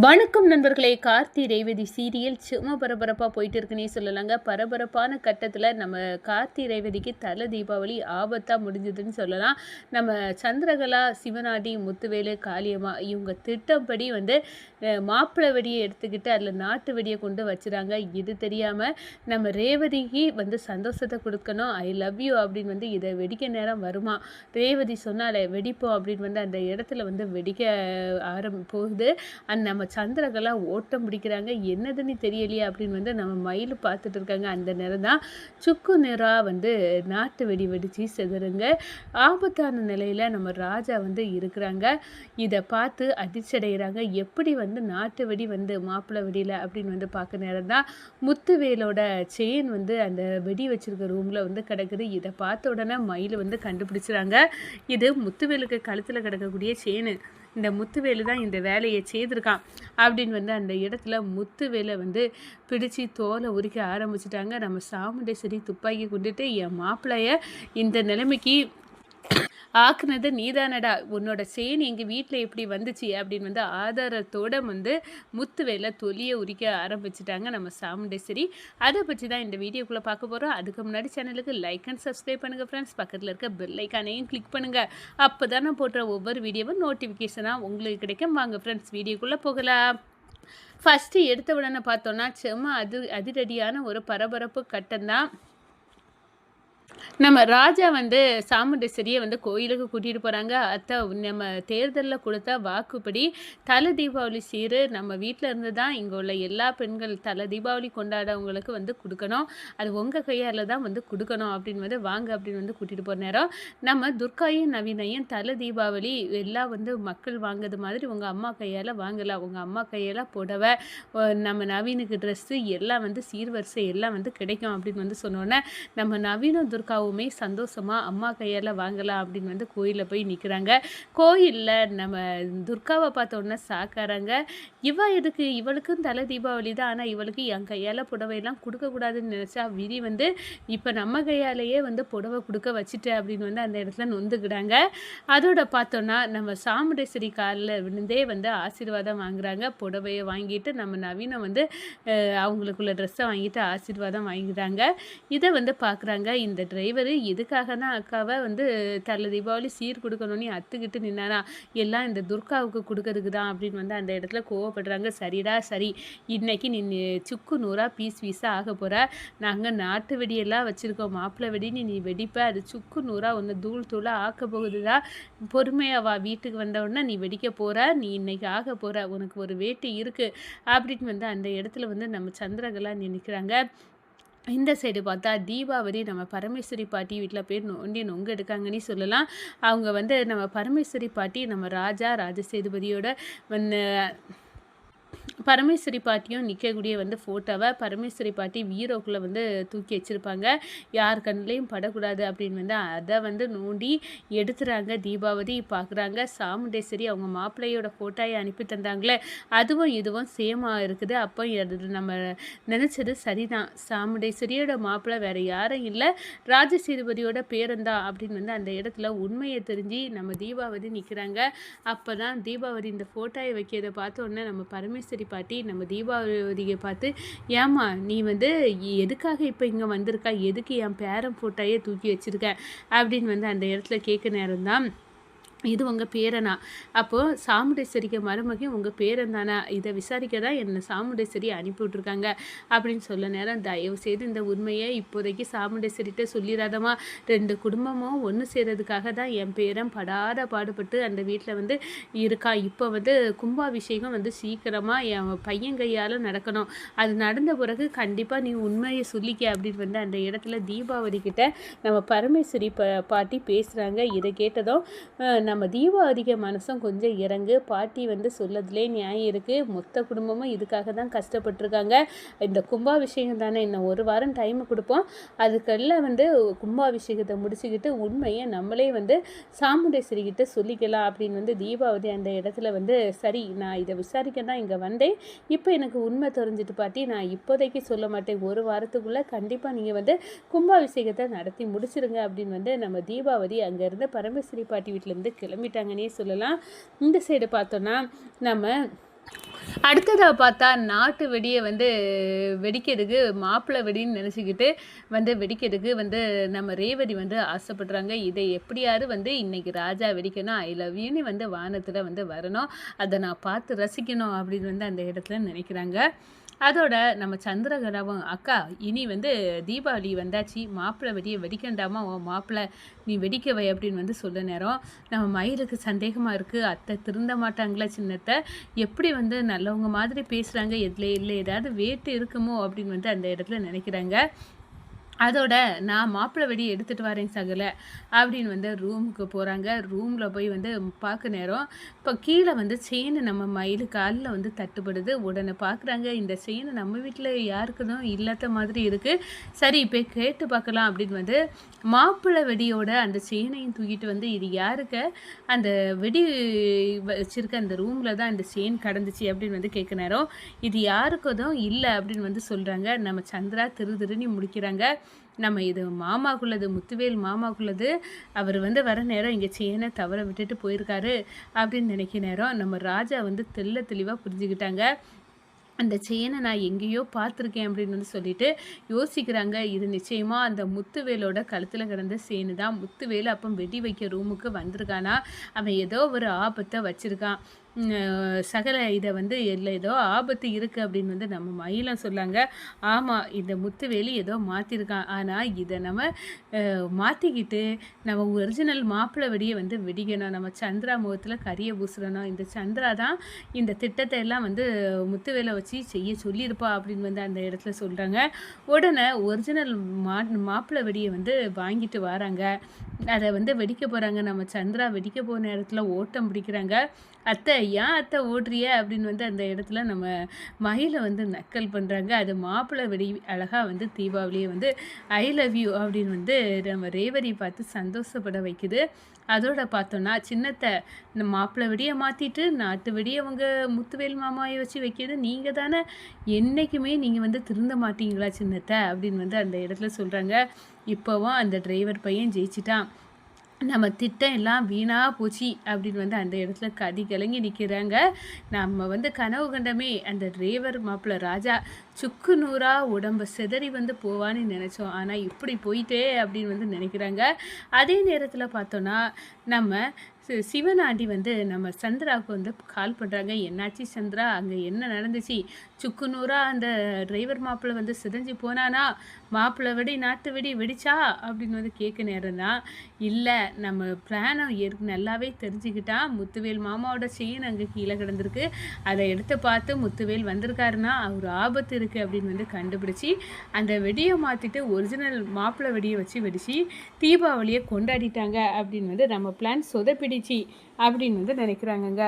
வணக்கம் நண்பர்களே. கார்த்தி ரேவதி சீரியல் சும்மா பரபரப்பாக போயிட்டு இருக்குன்னே சொல்லலாங்க. பரபரப்பான கட்டத்தில் நம்ம கார்த்தி ரேவதிக்கு தலை தீபாவளி ஆபத்தாக முடிஞ்சதுன்னு சொல்லலாம். நம்ம சந்திரகலா சிவநாடி முத்துவேலு காளியம்மா இவங்க திட்டப்படி வந்து மாப்பிள்ளை வெடியை எடுத்துக்கிட்டு அதில் நாட்டு வெடியை கொண்டு வச்சுறாங்க. இது தெரியாமல் நம்ம ரேவதிக்கு வந்து சந்தோஷத்தை கொடுக்கணும். ஐ லவ் யூ அப்படின்னு வந்து இதை வெடிக்க நேரம் வருமா? ரேவதி சொன்னால் வெடிப்போம் அப்படின்னு வந்து அந்த இடத்துல வந்து வெடிக்க ஆரம்பி போகுது. அந்த நம்ம சந்திரகலா ஓட்டம் பிடிக்கிறாங்க என்னதுன்னு தெரியலையே அப்படின்னு வந்து நம்ம மயில் பார்த்துட்டு இருக்காங்க. அந்த நேரம் தான் சுக்கு நிறா வந்து நாட்டு வெடி வெடித்து செதறுங்க. ஆபத்தான நிலையில் நம்ம ராஜா வந்து இருக்கிறாங்க. இதை பார்த்து அதிர்ச்சடைகிறாங்க எப்படி வந்து நாட்டு வெடி வந்து மாப்பிள்ளை வெடியில் அப்படின்னு வந்து பார்க்க நேரம் தான் முத்துவேலோட செயின் வந்து அந்த வெடி வச்சிருக்க ரூமில் வந்து கிடக்குது. இதை பார்த்த உடனே மயில் வந்து கண்டுபிடிச்சிறாங்க. இது முத்துவேலுக்கு கழுத்தில் கிடக்கக்கூடிய செயின் இந்த முத்துவேலு தான் இந்த வேலையை செய்திருக்கான் அப்படின்னு வந்து அந்த இடத்துல முத்துவேலை வந்து பிடிச்சி தோலை உரிக்க ஆரம்பிச்சிட்டாங்க. நம்ம சாமுண்டேஸ்வரி துப்பாக்கி கொண்டுட்டு என் மாப்பிள்ளைய இந்த நிலைமைக்கு ஆக்குனது நீதானடா. உன்னோட செயின் எங்கள் வீட்டில் எப்படி வந்துச்சு? அப்படின்னு வந்து ஆதாரத்தோட வந்து முத்து வேலை தொலியை உரிக்க ஆரம்பிச்சிட்டாங்க நம்ம சாமுண்டேஸ்வரி. அதை பற்றி தான் இந்த வீடியோக்குள்ளே பார்க்க போகிறோம் அதுக்கு முன்னாடி சேனலுக்கு லைக் அண்ட் சப்ஸ்கிரைப் பண்ணுங்கள் ஃப்ரெண்ட்ஸ் பக்கத்தில் இருக்க பெல் ஐக்கானையும் கிளிக் பண்ணுங்கள் அப்போ தான் நான் போடுற ஒவ்வொரு வீடியோவும் நோட்டிஃபிகேஷனாக உங்களுக்கு கிடைக்கும். வாங்க ஃப்ரெண்ட்ஸ் வீடியோக்குள்ளே போகலாம். ஃபஸ்ட்டு எடுத்த உடனே பார்த்தோன்னா செம்ம அது அதிரடியான ஒரு பரபரப்பு கட்டம் தான். நம்ம ராஜா வந்து சாமுண்டேஸ்வரியை வந்து கோயிலுக்கு கூட்டிகிட்டு போகிறாங்க அத்தை நம்ம தேர்தலில் கொடுத்த வாக்குப்படி தலை தீபாவளி சீரு நம்ம வீட்டில் இருந்து தான் இங்கே உள்ள எல்லா பெண்கள் தலை தீபாவளி கொண்டாடவங்களுக்கு வந்து கொடுக்கணும். அது உங்கள் கையால் தான் வந்து கொடுக்கணும் அப்படின்னு வந்து வாங்க அப்படின்னு வந்து கூட்டிகிட்டு போகிற நேரம் நம்ம துர்காயும் நவீனையும் தலை தீபாவளி எல்லாம் வந்து மக்கள் வாங்குறது மாதிரி உங்கள் அம்மா கையால் வாங்கலாம். உங்கள் அம்மா கையால் புடவை நம்ம நவீனுக்கு ட்ரெஸ்ஸு எல்லாம் வந்து சீர்வரிசை எல்லாம் வந்து கிடைக்கும் அப்படின்னு வந்து சொன்னோன்னே நம்ம நவீனும் அக்காவுமே சந்தோஷமாக அம்மா கையால் வாங்கலாம் அப்படின்னு வந்து கோயிலில் போய் நிற்கிறாங்க கோயிலில் நம்ம துர்காவை பார்த்தோன்னே சாக்காராங்க. இவ எதுக்கு? இவளுக்கும் தலை தீபாவளி தான். ஆனால் இவளுக்கு என் கையால் புடவையெல்லாம் கொடுக்கக்கூடாதுன்னு நினச்சா விதி வந்து இப்போ நம்ம கையாலேயே வந்து புடவை கொடுக்க வச்சுட்டு அப்படின்னு வந்து அந்த இடத்துல நொந்துக்கிறாங்க அதோட பார்த்தோன்னா நம்ம சாமுண்டேஸ்வரி காலில் விழுந்தே வந்து ஆசீர்வாதம் வாங்குறாங்க. புடவையை வாங்கிட்டு நம்ம நவீனம் வந்து அவங்களுக்குள்ள ட்ரெஸ்ஸை வாங்கிட்டு ஆசீர்வாதம் வாங்கிக்கிறாங்க. இதை வந்து பார்க்குறாங்க இந்த ட்ரெஸ் டிரைவரு எதுக்காக தான் அக்காவை வந்து தலை தீபாவளி சீர் கொடுக்கணும்னு அத்துக்கிட்டு நின்னாரா? எல்லாம் இந்த துர்காவுக்கு கொடுக்கறதுக்கு தான் அப்படின்னு வந்து அந்த இடத்துல கோவப்படுறாங்க. சரிடா சரி. இன்னைக்கு நீ சுக்கு நூறா பீஸ் பீஸாக ஆக போகிற நாங்கள் நாட்டு வெடியெல்லாம் வச்சுருக்கோம். மாப்பிள்ளை வெடின்னு நீ வெடிப்ப. அது சுக்கு நூறா ஒன்று தூள் தூளாக ஆக்க போகுதுதா பொறுமையாக வா. வீட்டுக்கு வந்தவுடனே நீ வெடிக்க போகிற நீ இன்னைக்கு ஆக போகிற உனக்கு ஒரு வேட்டி இருக்குது அப்படின்னு வந்து அந்த இடத்துல வந்து நம்ம சந்திரகலா நினைக்கிறாங்க இந்த சைடு பார்த்தா தீபாவளி நம்ம பரமேஸ்வரி பாட்டி வீட்டில் போய் நோண்டி நொங்கு எடுக்காங்கன்னு சொல்லலாம். அவங்க வந்து நம்ம பரமேஸ்வரி பாட்டி நம்ம ராஜா ராஜசேதுபதியோட வந்து பரமேஸ்வரி பாட்டியும் நிற்கக்கூடிய வந்து ஃபோட்டோவை பரமேஸ்வரி பாட்டி வீரோக்குள்ளே வந்து தூக்கி வச்சுருப்பாங்க. யார் கண்ணிலையும் படக்கூடாது அப்படின்னு வந்து அதை வந்து நோண்டி எடுத்துகிறாங்க தீபாவதி பார்க்குறாங்க சாமுண்டேஸ்வரி அவங்க மாப்பிள்ளையோட ஃபோட்டோயை அனுப்பி தந்தாங்களே. அதுவும் இதுவும் சேமாக இருக்குது. அப்போ அது நம்ம நினச்சது சரிதான். சாமுண்டேஸ்வரியோட மாப்பிள்ளை வேறு யாரும் இல்லை. ராஜசேதுபதியோட பேரன்தான் அப்படின்னு வந்து அந்த இடத்துல உண்மையை தெரிஞ்சு நம்ம தீபாவதி நிற்கிறாங்க அப்போ தான் தீபாவதி இந்த ஃபோட்டோயை வைக்கிறத பார்த்தோன்னே நம்ம பரமேஸ்வரி பாட்டி நம்ம தீபாவளியை பார்த்து ஏம்மா நீ வந்து எதுக்காக இப்போ இங்கே வந்திருக்கா? எதுக்கு என் பேரன் ஃபோட்டோயே தூக்கி வச்சிருக்க? அப்படின்னு வந்து அந்த இடத்துல கேட்க நேரம் தான் இது உங்கள் பேரனா? அப்போது சாமுண்டேஸ்வரிக்கு மருமகி உங்கள் பேரன் தானா? இதை விசாரிக்க தான் என்னை சாமுண்டேஸ்வரி அனுப்பி விட்ருக்காங்க அப்படின்னு சொல்ல நேரம் தயவு செய்து இந்த உண்மையை இப்போதைக்கு சாமுண்டேஸ்வரிகிட்ட சொல்லிடாதமா ரெண்டு குடும்பமும் ஒன்று சேர்றதுக்காக தான் என் பேரன் படாத பாடுபட்டு அந்த வீட்டில் வந்து இருக்கா? இப்போ வந்து கும்பாபிஷேகம் வந்து சீக்கிரமாக என் பையன் கையால் நடக்கணும். அது நடந்த பிறகு கண்டிப்பாக நீ உண்மையை சொல்லிக்க அப்படின்னு வந்து அந்த இடத்துல தீபாவளி கிட்ட நம்ம பரமேஸ்வரி ப பாட்டி பேசுகிறாங்க இதை கேட்டதும் நம்ம தீபாவதிக்கு மனசும் கொஞ்சம் இறங்கு. பாட்டி வந்து சொல்லதுலே நியாயம் இருக்குது மொத்த குடும்பமும் இதுக்காக தான் கஷ்டப்பட்டிருக்காங்க. இந்த கும்பாபிஷேகம் தானே இன்னும் ஒரு வாரம் டைம் கொடுப்போம். அதுக்கெல்லாம் வந்து கும்பாபிஷேகத்தை முடிச்சுக்கிட்டு உண்மையை நம்மளே வந்து சாமுண்டேஸ்வரி கிட்ட சொல்லிக்கலாம் அப்படின்னு வந்து தீபாவதி அந்த இடத்துல வந்து சரி நான் இதை விசாரிக்க தான் இங்கே வந்தேன். இப்போ எனக்கு உண்மை தெரிஞ்சுட்டு பாட்டி நான் இப்போதைக்கு சொல்ல மாட்டேன். ஒரு வாரத்துக்குள்ளே கண்டிப்பாக நீங்கள் வந்து கும்பாபிஷேகத்தை நடத்தி முடிச்சிருங்க அப்படின்னு வந்து நம்ம தீபாவதி அங்கேருந்து பரமேஸ்வரி பாட்டி வீட்டிலேருந்து கிளம்பிட்டாங்கன்னே சொல்லலாம். இந்த சைடு பார்த்தோன்னா நம்ம அடுத்ததாக பார்த்தா நாட்டு வெடியை வந்து வெடிக்கிறதுக்கு மாப்பிள்ளை வெடின்னு நினச்சிக்கிட்டு வந்து வெடிக்கிறதுக்கு வந்து நம்ம ரேவதி வந்து ஆசைப்படுறாங்க. இதை எப்படியாவது வந்து இன்றைக்கி ராஜா வெடிக்கணும் ஐ லவ் யூன்னு வந்து வானத்தில் வந்து வரணும். அதை நான் பார்த்து ரசிக்கணும் அப்படின்னு வந்து அந்த இடத்துல நினைக்கிறாங்க. அதோட நம்ம சந்திரகலாவும் அக்கா இனி வந்து தீபாவளி வந்தாச்சு மாப்பிள்ளை வெடியை வெடிக்கண்டாமா? உன் மாப்பிள்ளை நீ வெடிக்கவை அப்படின்னு வந்து சொல்ல நேரம். நம்ம மயிலுக்கு சந்தேகமாக இருக்குது அத்தை திருந்த மாட்டாங்களா சின்னத்தை? எப்படி வந்து நல்லவங்க மாதிரி பேசுகிறாங்க எதில் இல்லை ஏதாவது வேட்டு இருக்குமோ அப்படின்னு வந்து அந்த இடத்துல நினைக்கிறாங்க. அதோட நான் மாப்பிள்ளை வெடி எடுத்துகிட்டு வரேன் சகல அப்படின்னு வந்து ரூமுக்கு போகிறாங்க ரூமில் போய் வந்து பார்க்க நேரம். இப்போ கீழே வந்து செயின் நம்ம மயில் காலில் வந்து தட்டுப்படுது. உடனே பார்க்குறாங்க இந்த செயின் நம்ம வீட்டில் யாருக்குதும் இல்லாத மாதிரி இருக்குது சரி இப்போ கேட்டு பார்க்கலாம் அப்படின்னு வந்து மாப்பிள்ளை வெடியோட அந்த செயினையும் தூக்கிட்டு வந்து இது யாருக்கு? அந்த வெடி வச்சிருக்க அந்த ரூமில் தான் அந்த செயின் கடந்துச்சு அப்படின்னு வந்து கேட்க நேரம். இது யாருக்கதும் இல்லை அப்படின்னு வந்து சொல்கிறாங்க நம்ம சந்திரா திரு திருன்னு முடிக்கிறாங்க. நம்ம இது மாமாக்குள்ளது முத்துவேல் மாமாக்குள்ளது அவர் வந்து வர நேரம் இங்கே செயினை தவற விட்டுட்டு போயிருக்காரு அப்படின்னு நினைக்க நேரம் நம்ம ராஜா வந்து தெல்ல தெளிவாக புரிஞ்சுக்கிட்டாங்க. அந்த செயினை நான் எங்கேயோ பார்த்துருக்கேன் அப்படின்னு வந்து சொல்லிட்டு யோசிக்கிறாங்க. இது நிச்சயமாக அந்த முத்துவேலோட கழுத்தில் கிடந்த சேனு தான். முத்துவேல் அப்போ வெடி வைக்க ரூமுக்கு வந்திருக்கானா? அவன் ஏதோ ஒரு ஆபத்தை வச்சுருக்கான். சகல இதை வந்து இல்லை ஏதோ ஆபத்து இருக்குது அப்படின்னு வந்து நம்ம மயிலம் சொல்லாங்க. ஆமாம் இந்த முத்துவேலி ஏதோ மாற்றிருக்கான் ஆனால் இதை நம்ம மாற்றிக்கிட்டு நம்ம ஒரிஜினல் மாப்பிள்ளை வெடியை வந்து வெடிக்கணும். நம்ம சந்திரா முகத்தில் கரியை பூசுறணும். இந்த சந்திரா தான் இந்த திட்டத்தை எல்லாம் வந்து முத்துவேலை வச்சு செய்ய சொல்லியிருப்பா அப்படின்னு வந்து அந்த இடத்துல சொல்கிறாங்க உடனே ஒரிஜினல் மா மாப்பிள்ளை வெடியை வந்து வாங்கிட்டு வராங்க. அதை வந்து வெடிக்க போகிறாங்க நம்ம சந்திரா வெடிக்க போகிற இடத்துல ஓட்டம் பிடிக்கிறாங்க. அத்தை ஏன் அத்தை ஓடுறிய? அப்படின்னு வந்து அந்த இடத்துல நம்ம மயிலை வந்து நக்கல் பண்ணுறாங்க அது மாப்பிள்ளை வெடி அழகாக வந்து தீபாவளியை வந்து ஐ லவ் யூ அப்படின்னு வந்து நம்ம ரேவரி பார்த்து சந்தோஷப்பட வைக்குது. அதோட பார்த்தோன்னா சின்னத்தை இந்த மாப்பிள்ளை வெடியை மாற்றிட்டு நாட்டு வெடியை அவங்க முத்துவேல் மாமாவை வச்சு வைக்கிறது. நீங்கள் தானே என்றைக்குமே நீங்கள் வந்து திருந்த மாட்டீங்களா சின்னத்தை? அப்படின்னு வந்து அந்த இடத்துல சொல்கிறாங்க இப்போவும் அந்த டிரைவர் பையன் ஜெயிச்சிட்டான். நம்ம திட்டம் எல்லாம் வீணாக போச்சு அப்படின்னு வந்து அந்த இடத்துல கதி கலங்கி நிற்கிறாங்க நம்ம வந்து கனவு கண்டமே அந்த டிரைவர் மாப்பிள்ள ராஜா. சுக்கு நூறாக உடம்ப செதறி வந்து போவான்னு நினச்சோம். ஆனால் இப்படி போயிட்டே அப்படின்னு வந்து நினைக்கிறாங்க. அதே நேரத்தில் பார்த்தோன்னா நம்ம சிவனாண்டி வந்து நம்ம சந்திராவுக்கு வந்து கால் பண்ணுறாங்க என்னாச்சு சந்திரா? அங்கே என்ன நடந்துச்சு? சுக்குநூறாக அந்த டிரைவர் மாப்பிள்ளை வந்து சிதைஞ்சு போனானா? மாப்பிள்ளை வெடி நாட்டு வெடி வெடிச்சா அப்படின்னு வந்து கேட்க நேரம் தான். இல்லை நம்ம பிளானை ஏற்க நல்லாவே தெரிஞ்சுக்கிட்டா முத்துவேல் மாமாவோட செயின் அங்கே கீழே கிடந்திருக்கு. அதை எடுத்து பார்த்து முத்துவேல் வந்திருக்காருன்னா அவர் ஆபத்து இருக்குது அப்படின்னு வந்து கண்டுபிடிச்சி அந்த வெடியை மாற்றிட்டு ஒரிஜினல் மாப்பிள்ளை வெடியை வச்சு வெடிச்சு தீபாவளியை கொண்டாடிட்டாங்க அப்படின்னு வந்து நம்ம பிளான் சொதப்பிடிச்சு அப்படின்னு வந்து நினைக்கிறாங்கங்க.